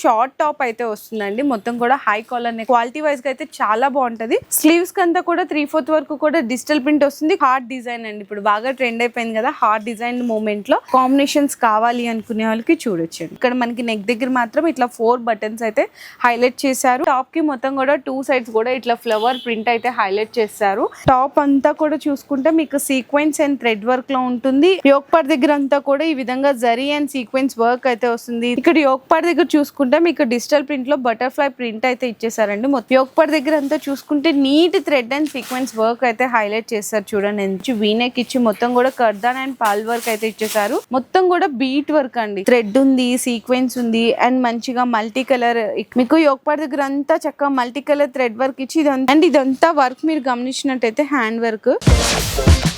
Short top అయితే వస్తుందండి. మొత్తం కూడా హై కాలర్ క్వాలిటీ వైజ్గా అయితే చాలా బాగుంటది. స్లీవ్స్ కంతా కూడా త్రీ ఫోర్త్ వరకు కూడా డిజిటల్ ప్రింట్ వస్తుంది. హార్ట్ డిజైన్ అండి. ఇప్పుడు బాగా ట్రెండ్ అయిపోయింది కదా హార్ట్ డిజైన్ మూమెంట్లో. కాంబినేషన్స్ కావాలి అనుకునే వాళ్ళకి చూడొచ్చు ఇక్కడ మనకి నెక్ దగ్గర మాత్రం ఇట్లా ఫోర్ బటన్స్ అయితే హైలైట్ చేశారు. టాప్కి మొత్తం కూడా టూ సైడ్స్ కూడా ఇట్లా ఫ్లవర్ ప్రింట్ అయితే హైలైట్ చేశారు. టాప్ అంతా కూడా చూసుకుంటే మీకు సీక్వెన్స్ అండ్ థ్రెడ్ వర్క్లో ఉంటుంది. యోక్పాడ్ దగ్గర అంతా కూడా ఈ విధంగా జరీ అండ్ సీక్వెన్స్ వర్క్ అయితే వస్తుంది. ఇక్కడ యోక్పాడ్ దగ్గర చూసుకుంటే మీకు డిజిటల్ ప్రింట్లో బటర్ఫ్లై ప్రింట్ అయితే ఇచ్చేసారండి మొత్తం యోక్ దగ్గర అంతా చూసుకుంటే neat thread and sequence work అయితే హైలైట్ చేస్తారు చూడండి. ఎంత వీనెక్ ఇచ్చి మొత్తం కూడా కర్దాన్ అండ్ పాల్ వర్క్ అయితే ఇచ్చేసారు మొత్తం కూడా బీట్ వర్క్ అండి. థ్రెడ్ ఉంది సీక్వెన్స్ ఉంది అండ్ మంచిగా మల్టీ కలర్ మీకు యోక్ దగ్గర అంతా చక్కగా మల్టీ కలర్ థ్రెడ్ వర్క్ ఇచ్చి ఇదంతా అండ్ ఇదంతా వర్క్ మీరు గమనించినట్టయితే హ్యాండ్ వర్క్.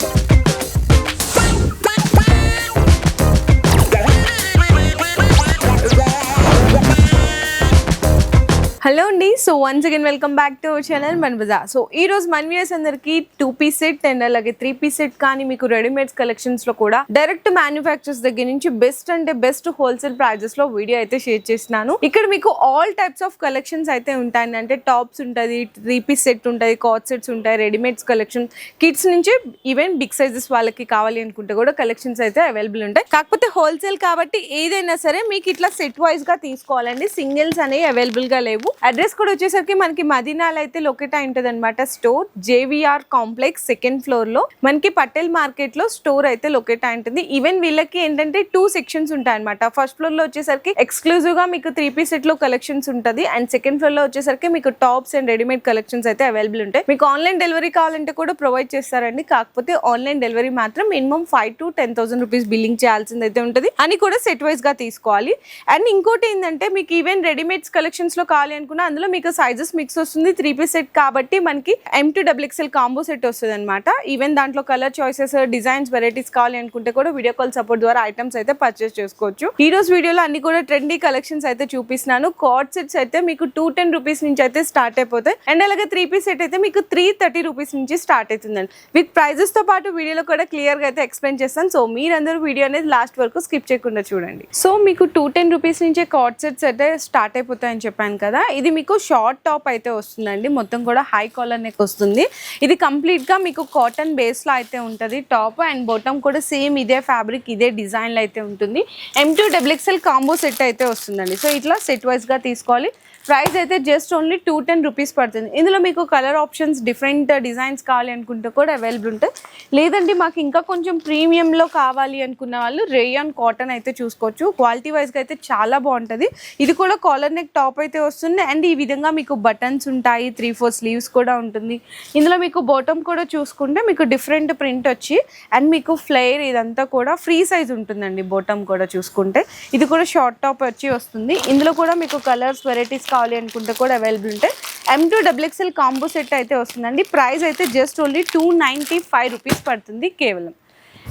హలో అండి. So once again welcome back to our channel Man Bazaar so ఈ రోజు మన్ వ్యూస్ అందరికి టూ పీస్ సెట్ అండ్ అలాగే త్రీ పీస్ సెట్ కానీ మీకు రెడీమేడ్స్ కలెక్షన్స్లో కూడా డైరెక్ట్ మ్యానుఫ్యాక్చర్స్ దగ్గర నుంచి బెస్ట్ అంటే బెస్ట్ హోల్సేల్ ప్రైజెస్లో వీడియో అయితే షేర్ చేసినాను ఇక్కడ మీకు ఆల్ టైప్స్ ఆఫ్ కలెక్షన్స్ అయితే ఉంటాయి అంటే టాప్స్ ఉంటుంది త్రీ పీస్ సెట్ ఉంటుంది కాట్ సెట్స్ ఉంటాయి రెడీమేడ్స్ కలెక్షన్ కిడ్స్ నుంచి ఈవెన్ బిగ్ సైజెస్ వాళ్ళకి కావాలి అనుకుంటే కూడా కలెక్షన్స్ అయితే అవైలబుల్ ఉంటాయి. కాకపోతే హోల్సేల్ కాబట్టి ఏదైనా సరే మీకు ఇట్లా సెట్ వైజ్గా తీసుకోవాలండి. సింగిల్స్ అనేవి అవైలబుల్గా లేవు. అడ్రస్ కూడా వచ్చేసరికి మనకి మదీనాలో అయితే లొకేట్ అయి ఉంటుంది అనమాట స్టోర్ జేవిఆర్ కాంప్లెక్స్ సెకండ్ ఫ్లోర్లో. మనకి పటేల్ మార్కెట్లో స్టోర్ అయితే లొకేట్ అయి ఉంటుంది. ఈవెన్ వీళ్ళకి ఏంటంటే టూ సెక్షన్స్ ఉంటాయి అనమాట ఫస్ట్ ఫ్లోర్లో వచ్చేసరికి ఎక్స్క్లూజివ్గా మీకు త్రీ పీస్ సెట్లో కలెక్షన్స్ ఉంటుంది. అండ్ సెకండ్ ఫ్లోర్లో వచ్చేసరికి మీకు టాప్స్ అండ్ రెడీమేడ్ కలెక్షన్స్ అయితే అవైలబుల్ ఉంటాయి. మీకు ఆన్లైన్ డెలివరీ కావాలంటే కూడా ప్రొవైడ్ చేస్తారండి. కాకపోతే ఆన్లైన్ డెలివరీ మాత్రం minimum five to ten thousand rupees billing చేయాల్సింది అయితే ఉంటుంది. అని కూడా సెట్ వైజ్గా తీసుకోవాలి. అండ్ ఇంకోటి ఏంటంటే మీకు ఈవెన్ రెడీమేడ్స్ కలెక్షన్స్లో కావాలి అనుకున్నా అందులో మీకు సైజెస్ మిక్స్ వస్తుంది త్రీ పీస్ సెట్ కాబట్టి మనకి M to double XL combo set వస్తుంది అనమాట ఈవెన్ దాంట్లో కలర్ చాయిసెస్ డిజైన్స్ వెరైటీస్ కావాలి అనుకుంటే కూడా వీడియో కాల్ సపోర్ట్ ద్వారా ఐటమ్స్ అయితే పర్చేస్ చేసుకోవచ్చు. ఈ రోజు వీడియోలో అన్ని కూడా ట్రెండీ కలెక్షన్స్ అయితే చూపిస్తున్నాను. కార్డ్ సెట్స్ అయితే మీకు టూ టెన్ రూపీస్ నుంచి అయితే స్టార్ట్ అయిపోతాయి. అండ్ అలాగే త్రీ పీస్ సెట్ అయితే మీకు త్రీ థర్టీ రూపీస్ నుంచి స్టార్ట్ అవుతుందండి. విత్ ప్రైజెస్తో పాటు వీడియోలో కూడా క్లియర్గా అయితే ఎక్స్ప్లెయిన్ చేస్తాను. సో మీరందరూ వీడియో అనేది లాస్ట్ వరకు స్కిప్ చేయకుండా చూడండి. సో మీకు టూ టెన్ రూపీస్ నుంచే కార్డ్ సెట్స్ అయితే స్టార్ట్ అయిపోతాయని చెప్పాను కదా. ఇది మీకు షార్ట్ టాప్ అయితే వస్తుందండి. మొత్తం కూడా హై కాలర్ నెక్ వస్తుంది. ఇది కంప్లీట్గా మీకు కాటన్ బేస్లో అయితే ఉంటుంది. టాప్ అండ్ బాటమ్ కూడా సేమ్ ఇదే ఫ్యాబ్రిక్ ఇదే డిజైన్లో అయితే ఉంటుంది. M to double XL combo set అయితే వస్తుందండి. సో ఇట్లా సెట్ వైజ్గా తీసుకోవాలి. ప్రైస్ అయితే just only two ten rupees పడుతుంది. ఇందులో మీకు కలర్ ఆప్షన్స్ డిఫరెంట్ డిజైన్స్ కావాలి అనుకుంటే కూడా అవైలబుల్ ఉంటాయి. లేదంటే మాకు ఇంకా కొంచెం ప్రీమియంలో కావాలి అనుకున్న వాళ్ళు రేయాన్ కాటన్ అయితే చూసుకోవచ్చు. క్వాలిటీ వైజ్గా అయితే చాలా బాగుంటుంది. ఇది కూడా కాలర్ నెక్ టాప్ అయితే వస్తుంది. అండ్ ఈ విధంగా మీకు బటన్స్ ఉంటాయి త్రీ ఫోర్ స్లీవ్స్ కూడా ఉంటుంది. ఇందులో మీకు బాటమ్ కూడా చూసుకుంటే మీకు డిఫరెంట్ ప్రింట్ వచ్చి అండ్ మీకు ఫ్లేర్ ఇదంతా కూడా ఫ్రీ సైజ్ ఉంటుందండి బాటమ్ కూడా చూసుకుంటే. ఇది కూడా షార్ట్ టాప్ వచ్చి వస్తుంది. ఇందులో కూడా మీకు కలర్స్ వెరైటీస్ కావాలి అనుకుంటే కూడా అవైలబుల్ ఉంటాయి M to double combo set అయితే వస్తుందండి. ప్రైస్ అయితే just only two ninety five rupees పడుతుంది కేవలం.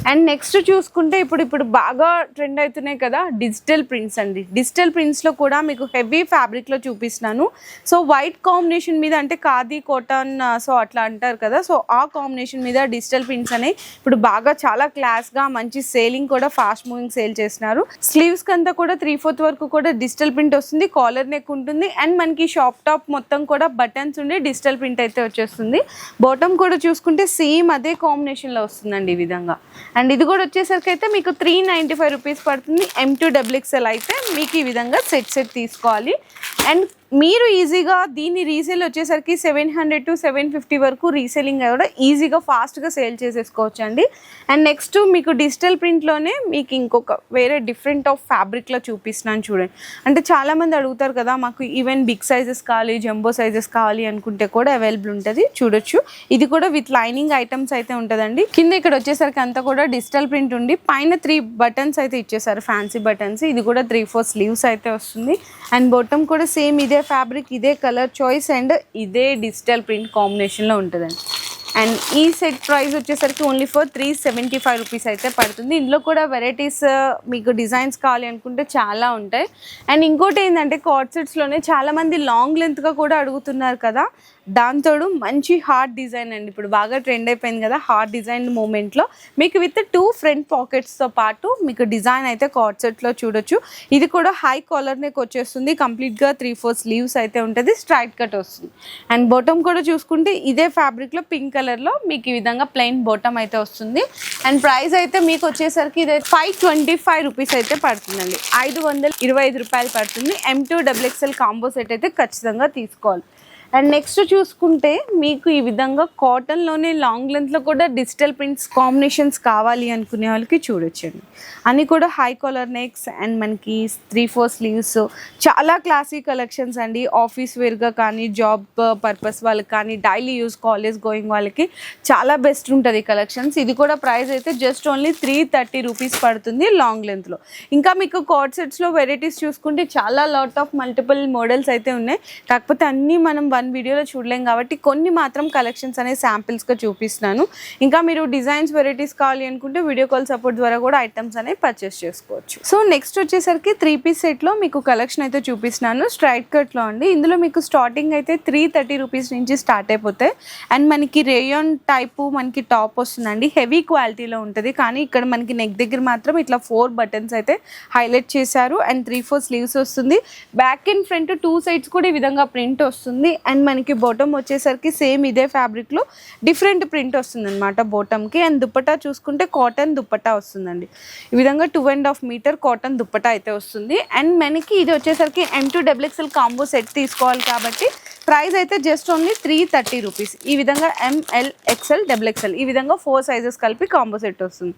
అండ్ నెక్స్ట్ చూసుకుంటే ఇప్పుడు ఇప్పుడు బాగా ట్రెండ్ అవుతున్నాయి కదా డిజిటల్ ప్రింట్స్ అండి. డిజిటల్ ప్రింట్స్లో కూడా మీకు హెవీ ఫ్యాబ్రిక్లో చూపిస్తున్నాను. సో వైట్ కాంబినేషన్ మీద అంటే ఖాదీ కాటన్ సో uh, అట్లా అంటారు కదా. సో ఆ కాంబినేషన్ మీద డిజిటల్ ప్రింట్స్ అనేవి ఇప్పుడు బాగా చాలా క్లాస్గా మంచి సేలింగ్ కూడా ఫాస్ట్ మూవింగ్ సేల్ చేస్తున్నారు. స్లీవ్స్కి అంతా కూడా త్రీ ఫోర్త్ వరకు కూడా డిజిటల్ ప్రింట్ వస్తుంది కాలర్ నెక్ ఉంటుంది. అండ్ మనకి షాప్ టాప్ మొత్తం కూడా బటన్స్ ఉండి డిజిటల్ ప్రింట్ అయితే వచ్చేస్తుంది. బాటమ్ కూడా చూసుకుంటే సేమ్ అదే కాంబినేషన్లో వస్తుందండి ఈ విధంగా. అండ్ ఇది కూడా వచ్చేసరికి అయితే మీకు త్రీ నైంటీ ఫైవ్ రూపీస్ పడుతుంది ఎం టూ డబుల్ ఎక్స్ఎల్ అయితే మీకు ఈ విధంగా సెట్ సెట్ తీసుకోవాలి. అండ్ మీరు ఈజీగా దీన్ని రీసేల్ వచ్చేసరికి seven hundred to seven fifty వరకు రీసేలింగ్ కూడా ఈజీగా ఫాస్ట్గా సేల్ చేసేసుకోవచ్చు అండి అండ్ నెక్స్ట్ మీకు డిజిటల్ ప్రింట్లోనే మీకు ఇంకొక వేరే డిఫరెంట్ ఆఫ్ ఫ్యాబ్రిక్లో చూపిస్తున్నాను చూడండి. అంటే చాలామంది అడుగుతారు కదా మాకు ఈవెన్ బిగ్ సైజెస్ కావాలి జంబో సైజెస్ కావాలి అనుకుంటే కూడా అవైలబుల్ ఉంటుంది. చూడొచ్చు. ఇది కూడా విత్ లైనింగ్ ఐటమ్స్ అయితే ఉంటుందండి. కింద ఇక్కడ వచ్చేసరికి అంతా కూడా డిజిటల్ ప్రింట్ ఉండి పైన త్రీ బటన్స్ అయితే ఇచ్చేసారు. ఫ్యాన్సీ బటన్స్ ఇది కూడా త్రీ ఫోర్ స్లీవ్స్ అయితే వస్తుంది. అండ్ బొట్టం కూడా సేమ్ ఇదే ఫ్యాబ్రిక్ ఇదే కలర్ చాయిస్ అండ్ ఇదే డిజిటల్ ప్రింట్ కాంబినేషన్లో ఉంటుందండి. అండ్ ఈ సెట్ ప్రైస్ వచ్చేసరికి only for three seventy five rupees అయితే పడుతుంది. ఇందులో కూడా వెరైటీస్ uh, మీకు డిజైన్స్ కావాలి అనుకుంటే చాలా ఉంటాయి. అండ్ ఇంకోటి ఏంటంటే కార్డ్ సెట్స్లోనే చాలామంది లాంగ్ లెంత్గా కూడా అడుగుతున్నారు కదా. దాంతోడు మంచి హార్ట్ డిజైన్ అండి. ఇప్పుడు బాగా ట్రెండ్ అయిపోయింది కదా హార్ట్ డిజైన్ మూమెంట్లో. మీకు విత్ టూ ఫ్రంట్ పాకెట్స్తో పాటు మీకు డిజైన్ అయితే కార్డ్ సెట్లో చూడొచ్చు. ఇది కూడా హై కాలర్నే వచ్చేస్తుంది కంప్లీట్గా త్రీ ఫోర్ స్లీవ్స్ అయితే ఉంటుంది. స్ట్రైట్ కట్ వస్తుంది. అండ్ బాటమ్ కూడా చూసుకుంటే ఇదే ఫ్యాబ్రిక్లో పింక్ కలర్లో మీకు ఈ విధంగా ప్లెయిన్ బాటమ్ అయితే వస్తుంది. అండ్ ప్రైస్ అయితే మీకు వచ్చేసరికి ఇది ఫైవ్ ట్వంటీ ఫైవ్ రూపీస్ అయితే పడుతుందండి. ఐదు వందల ఇరవై ఐదు రూపాయలు పడుతుంది. M to double XL combo set అయితే ఖచ్చితంగా తీసుకోవాలి. అండ్ నెక్స్ట్ చూసుకుంటే మీకు ఈ విధంగా కాటన్లోనే లాంగ్ లెంత్లో కూడా డిజిటల్ ప్రింట్స్ కాంబినేషన్స్ కావాలి అనుకునే వాళ్ళకి చూడొచ్చండి. అన్నీ కూడా హై కాలర్ నెక్స్ అండ్ మనకి త్రీ ఫోర్ స్లీవ్స్ చాలా క్లాసీ కలెక్షన్స్ అండి. ఆఫీస్ వేర్గా కానీ జాబ్ పర్పస్ వాళ్ళకి కానీ డైలీ యూస్ కాలేజ్ గోయింగ్ వాళ్ళకి చాలా బెస్ట్ ఉంటుంది కలెక్షన్స్ ఇది కూడా ప్రైస్ అయితే just only three thirty rupees పడుతుంది లాంగ్ లెంత్లో ఇంకా మీకు కార్డ్ సెట్స్లో వెరైటీస్ చూసుకుంటే చాలా లాట్ ఆఫ్ మల్టిపుల్ మోడల్స్ అయితే ఉన్నాయి. కాకపోతే అన్నీ మనం వన్ వీడియోలో చూడలేం కాబట్టి కొన్ని మాత్రం కలెక్షన్స్ అనే శాంపిల్స్గా చూపిస్తున్నాను. ఇంకా మీరు డిజైన్స్ వెరైటీస్ కావాలి అనుకుంటే వీడియో కాల్ సపోర్ట్ ద్వారా కూడా ఐటమ్స్ అనేవి పర్చేస్ చేసుకోవచ్చు. సో నెక్స్ట్ వచ్చేసరికి త్రీ పీస్ సెట్లో మీకు కలెక్షన్ అయితే చూపిస్తున్నాను. స్ట్రైట్ కట్లో అండి. ఇందులో మీకు స్టార్టింగ్ అయితే త్రీ థర్టీ రూపీస్ నుంచి స్టార్ట్ అయిపోతాయి. అండ్ మనకి రేయోన్ టైపు మనకి టాప్ వస్తుందండి. హెవీ క్వాలిటీలో ఉంటుంది. కానీ ఇక్కడ మనకి నెక్ దగ్గర మాత్రం ఇట్లా ఫోర్ బటన్స్ అయితే హైలైట్ చేశారు. అండ్ త్రీ ఫోర్ స్లీవ్స్ వస్తుంది. Back and front two sides కూడా ఈ విధంగా ప్రింట్ వస్తుంది. అండ్ అండ్ మనకి బోటమ్ వచ్చేసరికి సేమ్ ఇదే ఫ్యాబ్రిక్లో డిఫరెంట్ ప్రింట్ వస్తుందన్నమాట బోటమ్కి అండ్ దుప్పటా చూసుకుంటే కాటన్ దుప్పటా వస్తుందండి. ఈ విధంగా two and half metre cotton dupatta అయితే వస్తుంది. అండ్ మనకి ఇది వచ్చేసరికి M to WXL XL combo set తీసుకోవాలి కాబట్టి ప్రైస్ అయితే just only three thirty rupees. ఈ విధంగా ఎంఎల్ ఎక్స్ఎల్ డబుల్ ఎక్స్ఎల్ ఈ విధంగా ఫోర్ సైజెస్ కలిపి కాంబో సెట్ వస్తుంది.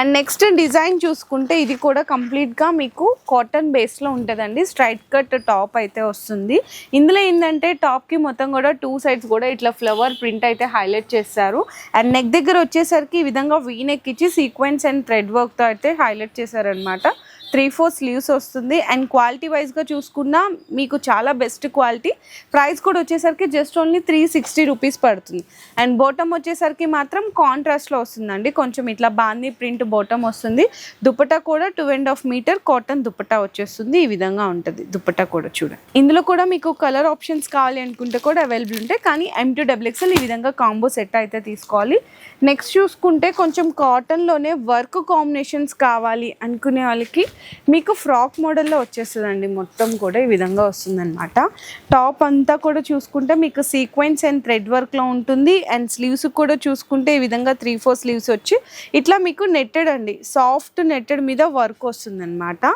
అండ్ నెక్స్ట్ డిజైన్ చూసుకుంటే ఇది కూడా కంప్లీట్గా మీకు కాటన్ బేస్లో ఉంటుందండి. స్ట్రైట్ కట్ టాప్ అయితే వస్తుంది. ఇందులో ఏంటంటే టాప్కి మొత్తం కూడా టూ సైడ్స్ కూడా ఇట్లా ఫ్లవర్ ప్రింట్ అయితే హైలైట్ చేస్తారు అండ్ నెక్ దగ్గర వచ్చేసరికి ఈ విధంగా వీ నెక్ ఇచ్చి సీక్వెన్స్ అండ్ థ్రెడ్ వర్క్తో అయితే హైలైట్ చేశారనమాట త్రీ ఫోర్ స్లీవ్స్ వస్తుంది. అండ్ క్వాలిటీ వైజ్గా చూసుకున్నా మీకు చాలా బెస్ట్ క్వాలిటీ. ప్రైస్ కూడా వచ్చేసరికి just only three sixty rupees పడుతుంది. అండ్ బోటమ్ వచ్చేసరికి మాత్రం కాంట్రాస్ట్లో వస్తుందండి. కొంచెం ఇట్లా బాందీ ప్రింట్ బోటమ్ వస్తుంది. దుప్పటా కూడా two and half metre cotton dupatta వచ్చేస్తుంది. ఈ విధంగా ఉంటుంది దుప్పటా కూడా చూడండి. ఇందులో కూడా మీకు కలర్ ఆప్షన్స్ కావాలి అనుకుంటే కూడా అవైలబుల్ ఉంటాయి. కానీ ఎం టూ డబుల్ ఎక్స్ఎల్ ఈ విధంగా కాంబో సెట్ అయితే తీసుకోవాలి. నెక్స్ట్ చూసుకుంటే కొంచెం కాటన్లోనే వర్క్ కాంబినేషన్స్ కావాలి అనుకునే వాళ్ళకి మీకు ఫ్రాక్ మోడల్లో వచ్చేస్తుందండి. మొత్తం కూడా ఈ విధంగా వస్తుందన్నమాట. టాప్ అంతా కూడా చూసుకుంటే మీకు సీక్వెన్స్ అండ్ థ్రెడ్ వర్క్లో ఉంటుంది. అండ్ స్లీవ్స్ కూడా చూసుకుంటే ఈ విధంగా త్రీ ఫోర్ స్లీవ్స్ వచ్చి ఇట్లా మీకు నెట్టెడ్ అండి. సాఫ్ట్ నెట్టెడ్ మీద వర్క్ వస్తుందన్నమాట.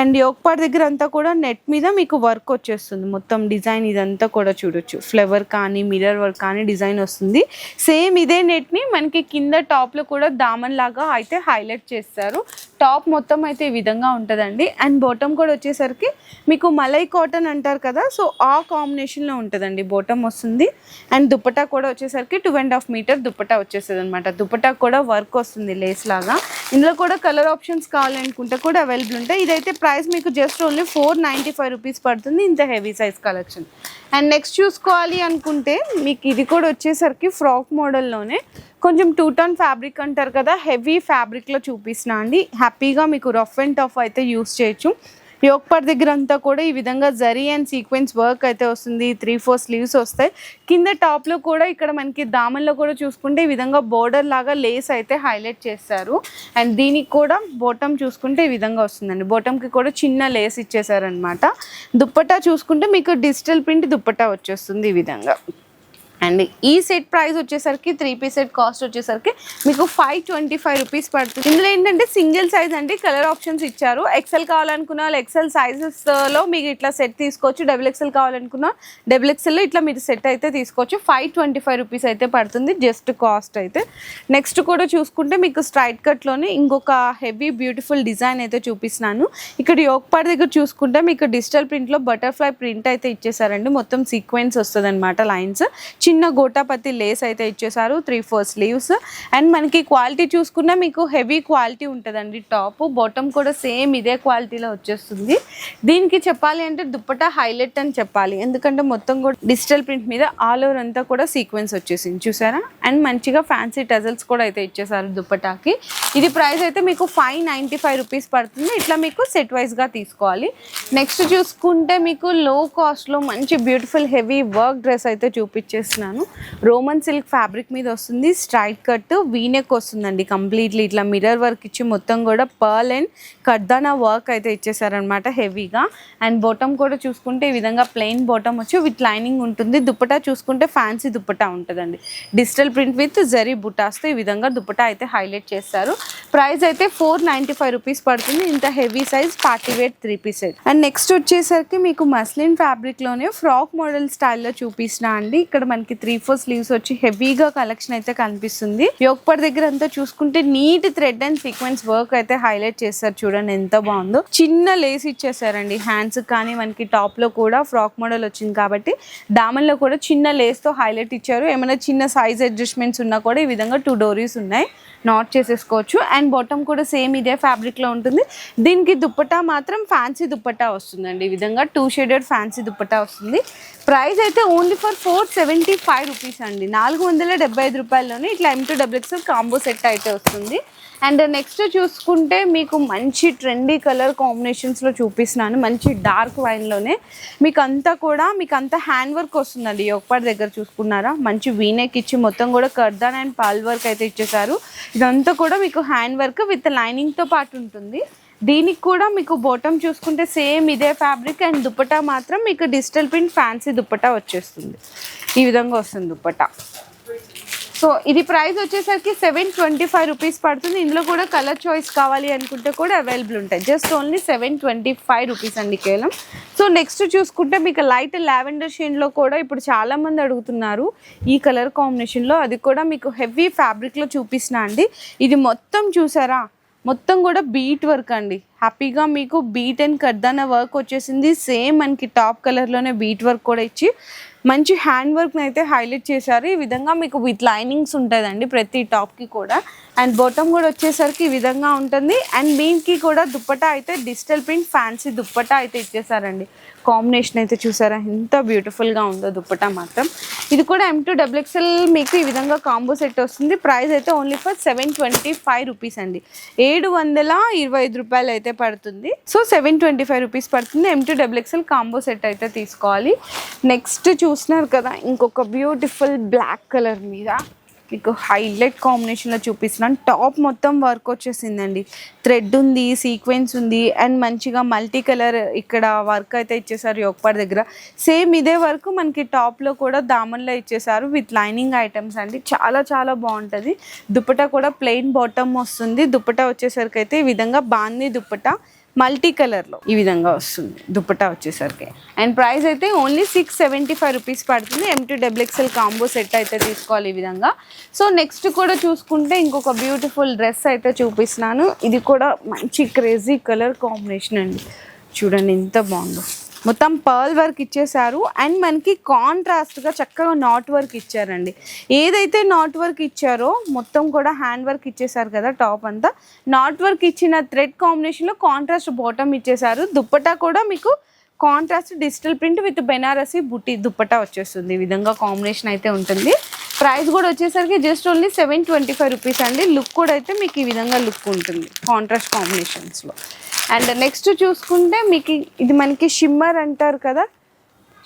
అండ్ యోగపాడ్ దగ్గర అంతా కూడా నెట్ మీద మీకు వర్క్ వచ్చేస్తుంది. మొత్తం డిజైన్ ఇదంతా కూడా చూడొచ్చు. ఫ్లవర్ కానీ మిర్రర్ వర్క్ కానీ డిజైన్ వస్తుంది. సేమ్ ఇదే నెట్ని మనకి కింద టాప్లో కూడా దామన్ లాగా అయితే హైలైట్ చేస్తారు. టాప్ మొత్తం అయితే ఈ విధంగా ఉంటుందండి. అండ్ బాటమ్ కూడా వచ్చేసరికి మీకు మలై కాటన్ అంటారు కదా సో ఆ కాంబినేషన్లో ఉంటుందండి బాటమ్ వస్తుంది. అండ్ దుప్పటా కూడా వచ్చేసరికి two and half metre dupatta వచ్చేస్తుంది అనమాట దుప్పటా కూడా వర్క్ వస్తుంది లేస్ లాగా. ఇందులో కూడా కలర్ ఆప్షన్స్ కావాలనుకుంటే కూడా అవైలబుల్ ఉంటాయి. ఇదైతే ప్రైస్ మీకు just only four ninety five rupees పడుతుంది ఇంత heavy size collection. And next చూసుకోవాలి అనుకుంటే మీకు ఇది కూడా వచ్చేసరికి ఫ్రాక్ మోడల్లోనే. కొంచెం టూ టన్ ఫ్యాబ్రిక్ అంటారు కదా హెవీ ఫ్యాబ్రిక్లో చూపిస్తున్నా అండి. హ్యాపీగా మీకు రఫ్ అండ్ టఫ్ అయితే యూస్ చేయొచ్చు. యోగపాట్ దగ్గర అంతా కూడా ఈ విధంగా జరీ అండ్ సీక్వెన్స్ వర్క్ అయితే వస్తుంది. త్రీ ఫోర్ స్లీవ్స్ వస్తాయి. కింద టాప్లో కూడా ఇక్కడ మనకి దామన్లో కూడా చూసుకుంటే ఈ విధంగా బోర్డర్ లాగా లేస్ అయితే హైలైట్ చేస్తారు అండ్ దీనికి కూడా బోటం చూసుకుంటే ఈ విధంగా వస్తుందండి. బోటంకి కూడా చిన్న లేస్ ఇచ్చేసారనమాట దుప్పటా చూసుకుంటే మీకు డిజిటల్ ప్రింట్ దుప్పటా వచ్చేస్తుంది ఈ విధంగా. అండ్ ఈ సెట్ ప్రైస్ వచ్చేసరికి త్రీ పీస్ సెట్ కాస్ట్ వచ్చేసరికి మీకు ఫైవ్ ట్వంటీ ఫైవ్ రూపీస్ పడుతుంది. ఇందులో ఏంటంటే సింగిల్ సైజ్ అంటే కలర్ ఆప్షన్స్ ఇచ్చారు. ఎక్సెల్ కావాలనుకున్న వాళ్ళు ఎక్సెల్ సైజెస్లో మీకు ఇట్లా సెట్ తీసుకోవచ్చు. డబుల్ ఎక్సెల్ కావాలనుకున్న డబుల్ ఎక్సెల్లో ఇట్లా మీరు సెట్ అయితే తీసుకోవచ్చు. ఫైవ్ ట్వంటీ ఫైవ్ రూపీస్ అయితే పడుతుంది జస్ట్ కాస్ట్ అయితే. నెక్స్ట్ కూడా చూసుకుంటే మీకు స్ట్రైట్ కట్లోనే ఇంకొక హెవీ బ్యూటిఫుల్ డిజైన్ అయితే చూపిస్తున్నాను. ఇక్కడ యోగపాడ దగ్గర చూసుకుంటే మీకు డిజిటల్ ప్రింట్లో బటర్ఫ్లై ప్రింట్ అయితే ఇచ్చేసారండి. మొత్తం సీక్వెన్స్ వస్తుంది అనమాట లైన్స్ చిన్న గోటాపత్తి లేస్ అయితే ఇచ్చేసారు త్రీ ఫోర్ స్లీవ్స్ అండ్ మనకి క్వాలిటీ చూసుకున్నా మీకు హెవీ క్వాలిటీ ఉంటుందండి టాప్ బాటమ్ కూడా సేమ్ ఇదే క్వాలిటీలో వచ్చేస్తుంది. దీనికి చెప్పాలి అంటే దుప్పటా హైలైట్ అని చెప్పాలి. ఎందుకంటే మొత్తం కూడా డిజిటల్ ప్రింట్ మీద ఆల్ ఓవర్ అంతా కూడా సీక్వెన్స్ వచ్చేసింది. చూసారా? అండ్ మంచిగా ఫ్యాన్సీ టజల్స్ కూడా అయితే ఇచ్చేసారు దుప్పటాకి. ఇది ప్రైస్ అయితే మీకు ఫైవ్ నైంటీ ఫైవ్ రూపీస్ పడుతుంది. ఇట్లా మీకు సెట్ వైజ్గా తీసుకోవాలి. నెక్స్ట్ చూసుకుంటే మీకు లో కాస్ట్లో మంచి బ్యూటిఫుల్ హెవీ వర్క్ డ్రెస్ అయితే చూపిస్తున్నాను రోమన్ సిల్క్ ఫ్యాబ్రిక్ మీద వస్తుంది. స్ట్రైట్ కట్ వీనెక్ వస్తుందండి కంప్లీట్లీ ఇట్లా మిర్రర్ వర్క్ ఇచ్చి మొత్తం కూడా పర్ల్ అండ్ కర్దానా వర్క్ అయితే ఇచ్చేసారనమాట హెవీగా అండ్ బాటమ్ కూడా చూసుకుంటే ఈ విధంగా ప్లెయిన్ బాటమ్ వచ్చి విత్ లైనింగ్ ఉంటుంది. దుప్పటా చూసుకుంటే ఫ్యాన్సీ దుప్పటా ఉంటుందండి. డిజిటల్ ప్రింట్ విత్ జరీ బుటాస్తో ఈ విధంగా దుప్పటా అయితే హైలైట్ చేస్తారు ప్రైస్ అయితే ఫోర్ నైంటీ ఫైవ్ రూపీస్ పడుతుంది. ఇంత heavy size party wear three piece size and next వచ్చేసరికి మీకు మస్లిన్ ఫ్యాబ్రిక్లోనే ఫ్రాక్ మోడల్ స్టైల్లో చూపిస్తున్నా అండి. ఇక్కడ మనకి త్రీ ఫోర్ స్లీవ్స్ వచ్చి హెవీగా కలెక్షన్ అయితే కనిపిస్తుంది. యోగపర్ దగ్గర అంతా చూసుకుంటే neat thread and sequence work అయితే హైలైట్ చేస్తారు చూడండి ఎంత బాగుందో. చిన్న లేస్ ఇచ్చేసారండి. హ్యాండ్స్ కానీ మనకి టాప్లో కూడా ఫ్రాక్ మోడల్ వచ్చింది కాబట్టి దామన్లో కూడా చిన్న లేస్తో హైలైట్ ఇచ్చారు. ఏమైనా చిన్న సైజ్ అడ్జస్ట్మెంట్స్ ఉన్నా కూడా ఈ విధంగా టూ డోరీస్ ఉన్నాయి. నాట్ చేసేసుకోవచ్చు. అండ్ బాటమ్ కూడా సేమ్ ఇదే ఫ్యాబ్రిక్లో ఉంటుంది. దీనికి దుప్పటా మాత్రం ఫ్యాన్సీ దుప్పటా వస్తుందండి. ఈ విధంగా టూ షేడెడ్ ఫ్యాన్సీ దుప్పటా వస్తుంది. ప్రైస్ అయితే only for four seventy five rupees అండి. నాలుగు వందల డెబ్బై ఐదు రూపాయల్లోనే ఇట్లా M to WX combo set అయితే వస్తుంది. అండ్ నెక్స్ట్ చూసుకుంటే మీకు మంచి ట్రెండీ కలర్ కాంబినేషన్స్లో చూపిస్తున్నాను. మంచి డార్క్ వైన్లోనే మీకు అంతా కూడా మీకు అంతా హ్యాండ్ వర్క్ వస్తుందండి ఒకపాటి దగ్గర చూసుకున్నారా? మంచి వీనెక్ ఇచ్చి మొత్తం కూడా కర్దాన్ అండ్ పాల్ వర్క్ అయితే ఇచ్చేసారు ఇదంతా కూడా మీకు హ్యాండ్ వర్క్ విత్ లైనింగ్తో పాటు ఉంటుంది. దీనికి కూడా మీకు బోటం చూసుకుంటే సేమ్ ఇదే ఫ్యాబ్రిక్ అండ్ దుప్పటా మాత్రం మీకు డిజిటల్ ప్రింట్ ఫ్యాన్సీ దుప్పటా వచ్చేస్తుంది. ఈ విధంగా వస్తుంది దుప్పటా. సో ఇది ప్రైస్ వచ్చేసరికి సెవెన్ ట్వంటీ ఫైవ్ రూపీస్ పడుతుంది. ఇందులో కూడా కలర్ చాయిస్ కావాలి అనుకుంటే కూడా అవైలబుల్ ఉంటాయి. Just only seven twenty five rupees అండి కేవలం. సో నెక్స్ట్ చూసుకుంటే మీకు లైట్ లావెండర్ షేడ్లో కూడా ఇప్పుడు చాలామంది అడుగుతున్నారు ఈ కలర్ కాంబినేషన్లో అది కూడా మీకు హెవీ ఫ్యాబ్రిక్లో చూపిస్తున్నా అండి. ఇది మొత్తం చూసారా? మొత్తం కూడా బీట్ వర్క్ అండి. హ్యాపీగా మీకు బీట్ అండ్ కర్దాన వర్క్ వచ్చేసింది. సేమ్ మనకి టాప్ కలర్లోనే బీట్ వర్క్ కూడా ఇచ్చి మంచి హ్యాండ్ వర్క్ని అయితే హైలైట్ చేశారు. ఈ విధంగా మీకు విత్ లైనింగ్స్ ఉంటుందండి ప్రతి టాప్కి కూడా. అండ్ బాటమ్ కూడా వచ్చేసరికి ఈ విధంగా ఉంటుంది. అండ్ దీనికి కూడా దుప్పటా అయితే డిజిటల్ ప్రింట్ ఫ్యాన్సీ దుప్పటా అయితే ఇచ్చేసారండి. కాంబినేషన్ అయితే చూసారా? ఎంత బ్యూటిఫుల్గా ఉందో దుప్పటా మాత్రం. ఇది కూడా ఎం టూ డబుల్ ఎక్స్ఎల్ మీకు ఈ విధంగా కాంబో సెట్ వస్తుంది. ప్రైస్ అయితే only for seven twenty five rupees అండి. ఏడు వందల ఇరవై ఐదు రూపాయలు అయితే పడుతుంది. So seven twenty five rupees పడుతుంది M to double XL combo set అయితే తీసుకోవాలి. నెక్స్ట్ చూసినారు కదా ఇంకొక బ్యూటిఫుల్ బ్లాక్ కలర్ మీద. మీకు హైలైట్ కాంబినేషన్లో చూపిస్తున్నాను. టాప్ మొత్తం వర్క్ వచ్చేసిందండి. థ్రెడ్ ఉంది సీక్వెన్స్ ఉంది అండ్ మంచిగా మల్టీ కలర్ ఇక్కడ వర్క్ అయితే ఇచ్చేసారు యొక్కపాటి దగ్గర. సేమ్ ఇదే వర్క్ మనకి టాప్లో కూడా దామన్లో ఇచ్చేసారు విత్ లైనింగ్ ఐటమ్స్ అండి. చాలా చాలా బాగుంటుంది. దుప్పట కూడా ప్లెయిన్ బాటమ్ వస్తుంది. దుప్పట వచ్చేసరికి అయితే ఈ విధంగా బాందీ దుప్పట. మల్టీ కలర్లో ఈ విధంగా వస్తుంది దుప్పటా వచ్చేసరికి. అండ్ ప్రైస్ అయితే only six seventy five rupees పడుతుంది. M to XL combo set అయితే తీసుకోవాలి ఈ విధంగా. సో నెక్స్ట్ కూడా చూసుకుంటే ఇంకొక బ్యూటిఫుల్ డ్రెస్ అయితే చూపిస్తున్నాను. ఇది కూడా మంచి క్రేజీ కలర్ కాంబినేషన్ అండి. చూడండి ఎంత బాగుందో. మొత్తం పర్ల్ వర్క్ ఇచ్చేసారు అండ్ మనకి కాంట్రాస్ట్గా చక్కగా నాట్ వర్క్ ఇచ్చారండి. ఏదైతే నాట్ వర్క్ ఇచ్చారో మొత్తం కూడా హ్యాండ్ వర్క్ ఇచ్చేసారు కదా టాప్ అంతా. నాట్ వర్క్ ఇచ్చిన థ్రెడ్ కాంబినేషన్లో కాంట్రాస్ట్ బాటమ్ ఇచ్చేసారు దుప్పటా కూడా మీకు contrast digital print with Benarasi బుట్టి దుప్పటా వచ్చేస్తుంది. ఈ విధంగా కాంబినేషన్ అయితే ఉంటుంది. ప్రైస్ కూడా వచ్చేసరికి just only seven twenty five rupees అండి. లుక్ కూడా అయితే మీకు ఈ విధంగా లుక్ ఉంటుంది. కాంట్రాస్ట్ కాంబినేషన్స్లో అండ్ నెక్స్ట్ చూసుకుంటే మీకు ఇది మనకి షిమ్మర్ అంటారు కదా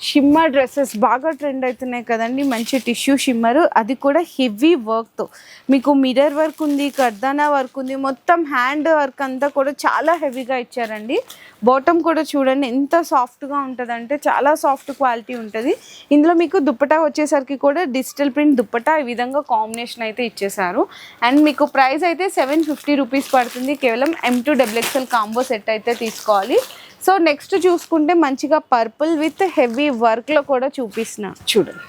షిమ్మర్ డ్రెస్సెస్ బాగా ట్రెండ్ అవుతున్నాయి కదండి. మంచి టిష్యూ షిమ్మర్. అది కూడా హెవీ వర్క్తో. మీకు మిర్రర్ వర్క్ ఉంది కర్దానా వర్క్ ఉంది. మొత్తం హ్యాండ్ వర్క్ అంతా కూడా చాలా హెవీగా ఇచ్చారండి. బాటమ్ కూడా చూడండి ఎంత సాఫ్ట్గా ఉంటుందంటే చాలా సాఫ్ట్ క్వాలిటీ ఉంటుంది. ఇందులో మీకు దుప్పటా వచ్చేసరికి కూడా డిజిటల్ ప్రింట్ దుప్పటా ఈ విధంగా కాంబినేషన్ అయితే ఇచ్చేసారు. అండ్ మీకు ప్రైస్ అయితే సెవెన్ ఫిఫ్టీ రూపీస్ పడుతుంది. కేవలం M to double XL combo set అయితే తీసుకోవాలి. సో నెక్స్ట్ చూసుకుంటే మంచిగా పర్పుల్ విత్ హెవీ వర్క్లో కూడా చూపిస్తున్నా. చూడండి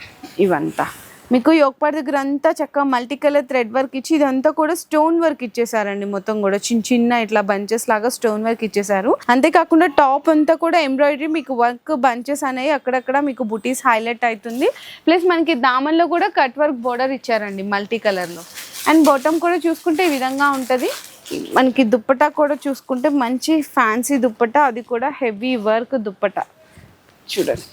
ఇవంతా. మీకు యోగపాడ దగ్గర అంతా చక్కగా మల్టీ కలర్ థ్రెడ్ వర్క్ ఇచ్చి ఇదంతా కూడా స్టోన్ వర్క్ ఇచ్చేసారండి మొత్తం కూడా. చిన్న చిన్న ఇట్లా బంచెస్ లాగా స్టోన్ వర్క్ ఇచ్చేసారు. అంతేకాకుండా టాప్ అంతా కూడా ఎంబ్రాయిడరీ మీకు వర్క్ బంచెస్ అనేవి అక్కడక్కడ మీకు బుటీస్ హైలైట్ అవుతుంది. ప్లస్ మనకి దామన్లో కూడా కట్ వర్క్ బోర్డర్ ఇచ్చారండి మల్టీ కలర్లో అండ్ బాటమ్ కూడా చూసుకుంటే ఈ విధంగా ఉంటుంది. మనకి దుప్పటా కూడా చూసుకుంటే మంచి ఫ్యాన్సీ దుప్పటా అది కూడా హెవీ వర్క్ దుప్పటా. చూడండి.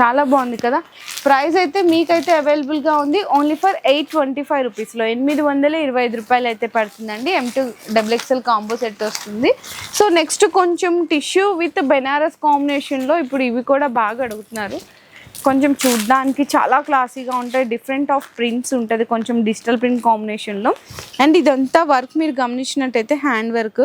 చాలా బాగుంది కదా? ప్రైస్ అయితే మీకైతే అవైలబుల్గా ఉంది. Only for eight twenty five రూపీస్లో ఎనిమిది వందల ఇరవై ఐదు రూపాయలు అయితే పడుతుందండి. M to double XL combo set వస్తుంది. సో నెక్స్ట్ కొంచెం టిష్యూ విత్ బెనారస్ కాంబినేషన్లో ఇప్పుడు ఇవి కూడా బాగా అడుగుతున్నారు. కొంచెం చూడడానికి చాలా క్లాసీగా ఉంటాయి డిఫరెంట్ ఆఫ్ ప్రింట్స్ ఉంటుంది కొంచెం డిజిటల్ ప్రింట్ కాంబినేషన్లో అండ్ ఇదంతా వర్క్ మీరు గమనించినట్టయితే హ్యాండ్ వర్క్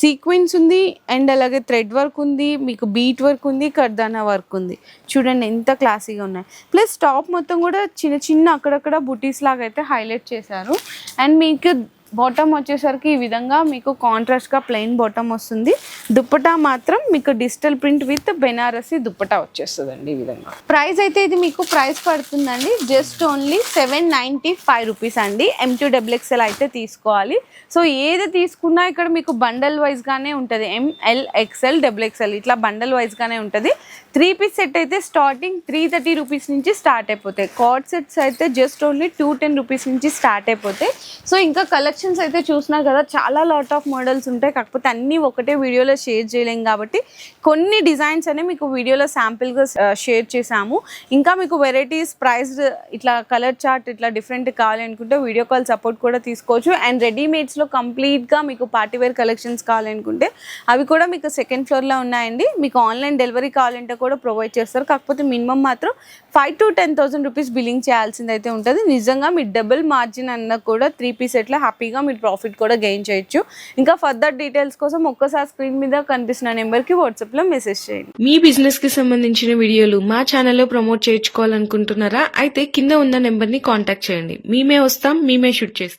సీక్వెన్స్ ఉంది అండ్ అలాగే థ్రెడ్ వర్క్ ఉంది మీకు బీట్ వర్క్ ఉంది కర్దానా వర్క్ ఉంది. చూడండి ఎంత క్లాసీగా ఉన్నాయి. ప్లస్ టాప్ మొత్తం కూడా చిన్న చిన్న అక్కడక్కడ బుటీస్ లాగా అయితే హైలైట్ చేశారు. అండ్ మీకు బాటమ్ వచ్చేసరికి ఈ విధంగా మీకు కాంట్రాస్ట్గా ప్లెయిన్ బాటమ్ వస్తుంది. దుప్పటా మాత్రం మీకు digital print with Benarasi dupatta వచ్చేస్తుందండి ఈ విధంగా. ప్రైస్ అయితే ఇది మీకు ప్రైస్ పడుతుందండి. Just only seven ninety five rupees అండి ఎం టూ ఎక్స్ఎల్ అయితే తీసుకోవాలి. సో ఏది తీసుకున్నా ఇక్కడ మీకు బండల్ వైజ్గానే ఉంటుంది. ఎంఎల్ ఎక్స్ఎల్ డబుల్ ఎక్స్ఎల్ ఇట్లా బండల్ వైజ్గానే ఉంటుంది. త్రీ పీస్ సెట్ అయితే స్టార్టింగ్ త్రీ థర్టీ రూపీస్ నుంచి స్టార్ట్ అయిపోతాయి. కార్డ్ సెట్స్ అయితే just only two ten rupees నుంచి స్టార్ట్ అయిపోతాయి. సో ఇంకా కలెక్షన్స్ అయితే చూసినా కదా చాలా లాట్ ఆఫ్ మోడల్స్ ఉంటాయి. కాకపోతే అన్నీ ఒకటే వీడియోలో షేర్ చేయలేం కాబట్టి కొన్ని డిజైన్స్ అనేవి మీకు వీడియోలో శాంపిల్గా షేర్ uh, చేశాము. ఇంకా మీకు వెరైటీస్ ప్రైస్ ఇట్లా కలర్ చార్ట్ ఇట్లా డిఫరెంట్ కావాలనుకుంటే వీడియో కాల్ సపోర్ట్ కూడా తీసుకోవచ్చు. అండ్ రెడీమేడ్స్లో కంప్లీట్గా మీకు పార్టీవేర్ కలెక్షన్స్ కావాలనుకుంటే అవి కూడా మీకు సెకండ్ ఫ్లోర్లో ఉన్నాయండి. మీకు ఆన్లైన్ డెలివరీ కావాలంటే కూడా ప్రొవైడ్ చేస్తారు. కాకపోతే మినిమం మాత్రం five to ten thousand rupees billing చేయాల్సింది అయితే ఉంటుంది. నిజంగా మీ డబుల్ మార్జిన్ అన్న కూడా త్రీ పీస్ ఎట్లా హ్యాపీగా మీరు ప్రాఫిట్ కూడా గెయిన్ చేయొచ్చు. ఇంకా ఫర్దర్ డీటెయిల్స్ కోసం ఒక్కసారి స్క్రీన్ మీద కనిపిస్తున్న నెంబర్కి వాట్సాప్లో మెసేజ్ చేయండి. మీ బిజినెస్కి సంబంధించిన వీడియోలు మా ఛానల్లో ప్రమోట్ చేయించుకోవాలనుకుంటున్నారా? అయితే కింద ఉన్న నెంబర్ని కాంటాక్ట్ చేయండి. మేమే వస్తాం మేమే షూట్ చేస్తాం.